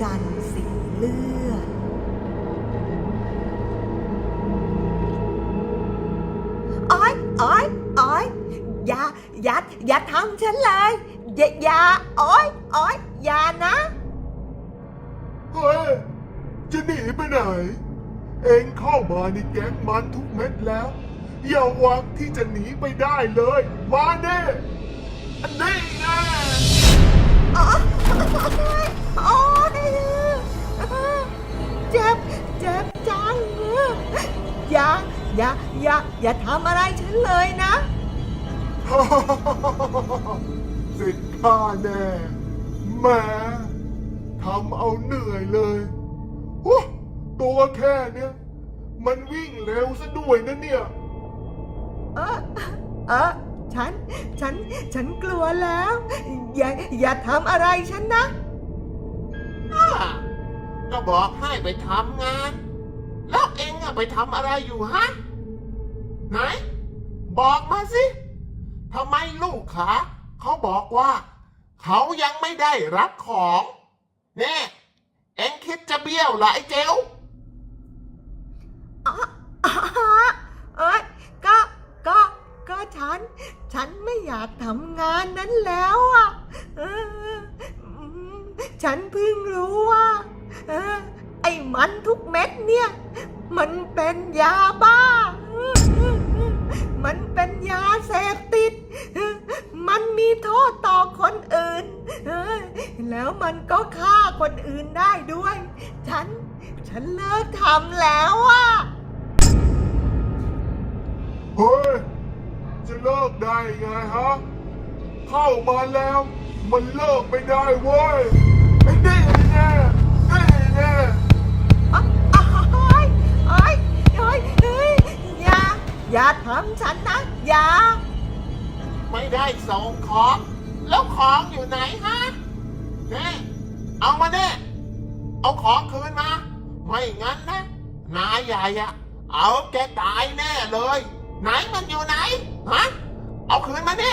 จันทร์สีเลือด อ้อยอ้อยอ้อยอย่าอย่าอย่าทำฉันเลย อย่าอย่าอ้อยอ้อยอย่านะ เฮ้ย จะหนีไปไหน เองเข้ามาในแก๊งมันทุกเม็ดแล้ว อย่าหวังที่จะหนีไปได้เลย มาเน่อันนี้ไงโอ๊ยโอ๊ อย่าอย่าอย่าอย่าทำอะไรฉันเลยนะ สิทธิ์ข้าแน่แหมทำเอาเหนื่อยเลยโอ้ตัวแค่เนี้ยมันวิ่งเร็วซะด้วยนะเนี่ย เออเออฉัน ฉัน ฉันกลัวแล้ว อย่า อย่าทำอะไรฉันนะอ่าก็บอกให้ไปทำงานแล้วเอะไปทำอะไรอยู่ฮะ ไหน บอกมาสิทำไมลูกขาเขาบอกว่า เขายังไม่ได้รับของเน่เอ็งคิดจะเบี้ยวเหรอไอ้เจลอ๋ออ๋อเอ้ยก็ก็ก็ฉัน ฉันไม่อยากทำงานนั้นแล้วอะเออฉันเพิ่งรู้ว่าเออไอ้มันทุกเม็ดเนี่ย มันเป็นยาบ้า มันเป็นยาเสพติด มันมีโทษต่อคนอื่น แล้วมันก็ฆ่าคนอื่นได้ด้วย ฉัน ฉันเลิกทำแล้วอะเฮ้ย จะเลิกได้ไงฮะ เข้ามาแล้ว มันเลิกไม่ได้เว้ย อย่าทำฉันนะ อย่า ไม่ได้ส่งของ แล้วของอยู่ไหนฮะเน่เอามาเน่เอาของคืนมา ไม่งั้นนะ นายใหญ่อะเอาแกตายแน่เลย ไหนมันอยู่ไหน ฮะ เอาคืนมาเน่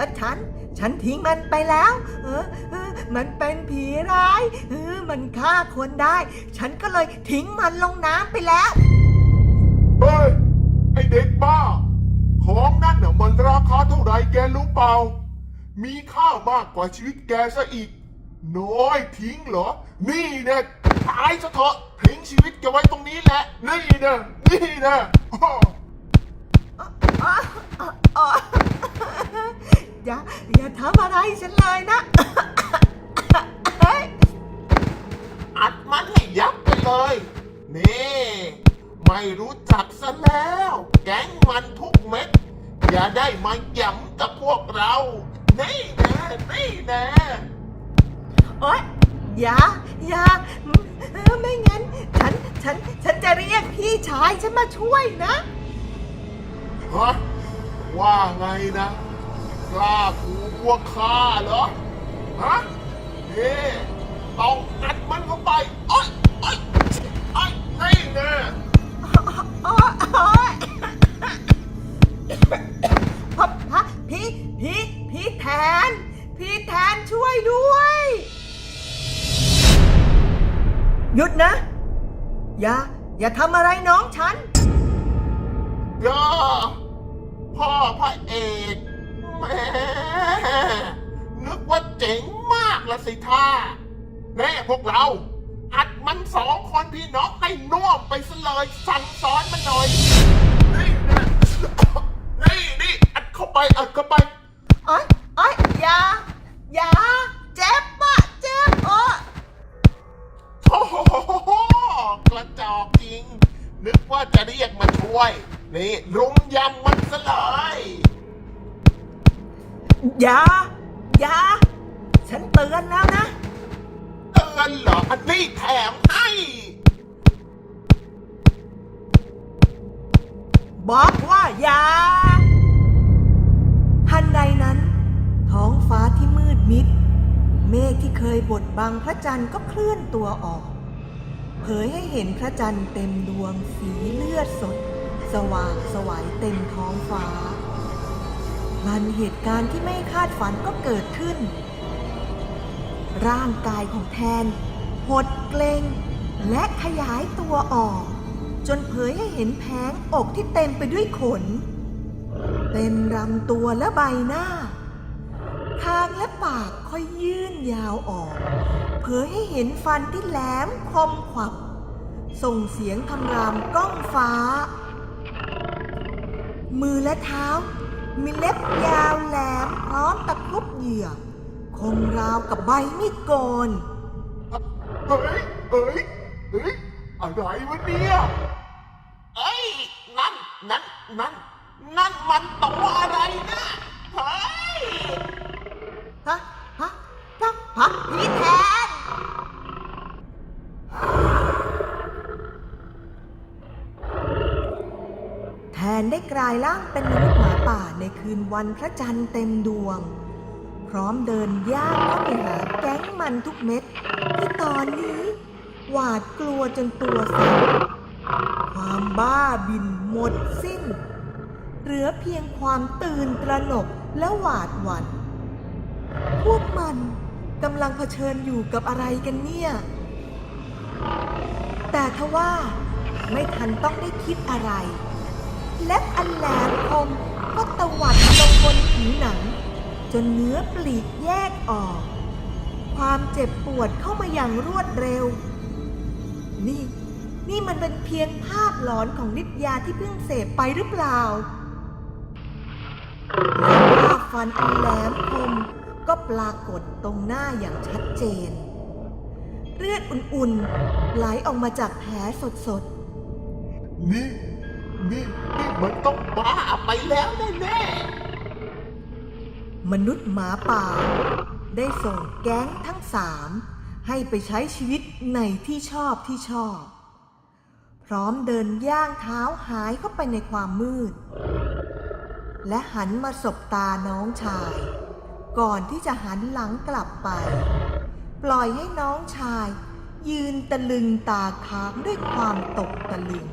เออเออฉัน ฉันทิ้งมันไปแล้ว เออเออมันเป็นผีร้ายเออมันฆ่าคนได้ ฉันก็เลยทิ้งมันลงน้ำไปแล้ว เฮ้ย ไอ้เด็กบ้า ของนั่นน่ะมันราคาเท่าไหร่แกรู้เปล่า มีค่ามากกว่าชีวิตแกซะอีก น้อยทิ้งเหรอ นี่แน่ตายซะเถอะทิ้งชีวิตแกไว้ตรงนี้แหละ นี่แน่นี่แน่อ้ออ๋ออ๋ออ๋ ออย่าอย่าทำอะไรฉันเลยนะเฮ้ยอัดมันให้ยับไปเลย นี่ ไม่รู้จักซะแล้ว แก๊งมันทุกเม็ด อย่าได้มาหย้ำกับพวกเรา นี่แน่นี่แน่โอ๊ยอย่าอย่าเออไม่งั้น ฉัน ฉัน ฉันจะเรียกพี่ชายฉันมาช่วยนะ ฮะว่าไงนะ กล้าขู่พวกข้าเหรอ ฮะเฮ้ต้องอัดมันเข้าไปโอ้ยโอ้ยโอ้ยนี่แน่โอ๊ยโอ๊ยพบพะพี่พี่พี่แทน พี่แทนช่วยด้วย หยุดนะ อย่า อย่าทำอะไรน้องฉัน ย่าพ่อพระเอก แหม่นึกว่าเจ๋งมากละสิท่าแน่พวกเรา อัดมันสองคนพี่น้องให้น่วมไปซะเลยสั่งสอนมันหน่อย นี่นะนี่นี่อัดเข้าไปอัดเข้าไปโอ๊ยโอ๊ยอย่าอย่าเจ็บปะเจ็บโอ๊ยโอ้โหกระจอกจริง นึกว่าจะเรียกมาช่วย นี่รุมย อย่า อย่า ฉันเตือนแล้วนะ เตือนเหรออันนี้แถมให้บอกว่าอย่าทันใดนั้น ท้องฟ้าที่มืดมิด เมฆที่เคยบดบังพระจันทร์ก็เคลื่อนตัวออก เผยให้เห็นพระจันทร์เต็มดวงสีเลือดสด สว่างสวัยเต็มท้องฟ้า พลันเหตุการณ์ที่ไม่คาดฝันก็เกิดขึ้น ร่างกายของแทน หดเกรง และขยายตัวออก จนเผยให้เห็นแผงอกที่เต็มไปด้วยขนเต็มลำตัวและใบหน้าคางและปากค่อยยื่นยาวออก เผยให้เห็นฟันที่แหลมคมขวับ ส่งเสียงคำรามก้องฟ้า มือและเท้า มีเล็บยาวแหลมพร้อมตะครุบเหยื่อคมราวกับใบมีดโกน เฮ้ยเฮ้ยเฮ้ยอะไรวะเนี่ยเอ้ย นั่น นั่น นั่น นั่นมันตัวอะไรนะ เฮ้ย ฮะ ฮะฮะฮะพี่แท นได้กลายร่างเป็นมนุษย์หมาป่าในคืนวันพระจันทร์เต็มดวง พร้อมเดินย่างเข้าไปหาแก๊งมันทุกเม็ดที่ตอนนี้ หวาดกลัวจนตัวสั่นความบ้าบินหมดสิ้น เหลือเพียงความตื่นตระหนกและหวาดหวั่นพวกมันกำลังเผชิญอยู่กับอะไรกันเนี่ย แต่ทว่าไม่ทันต้องได้คิดอะไร เล็บอันแหลมคมก็ตวัดลงบนผิวหนัง จนเนื้อปลีกแยกออก ความเจ็บปวดเข้ามาอย่างรวดเร็ว นี่ นี่มันเป็นเพียงภาพหลอนของนิตยาที่เพิ่งเสพไปหรือเปล่าและภาพฟันอันแหลมคมก็ปรากฏตรงหน้าอย่างชัดเจน เลือดอุ่นๆ ไหลออกมาจากแผลสดนี่ นี่นี่ มันต้องบ้าบ้าไปแล้วแน่ๆมนุษย์หมาป่า ได้ส่งแก๊งทั้งสามให้ไปใช้ชีวิตในที่ชอบที่ชอบ พร้อมเดินย่างเท้าหายเข้าไปในความมืด และหันมาสบตาน้องชาย ก่อนที่จะหันหลังกลับไป ปล่อยให้น้องชาย ยืนตะลึงตาค้างด้วยความตกตะลึง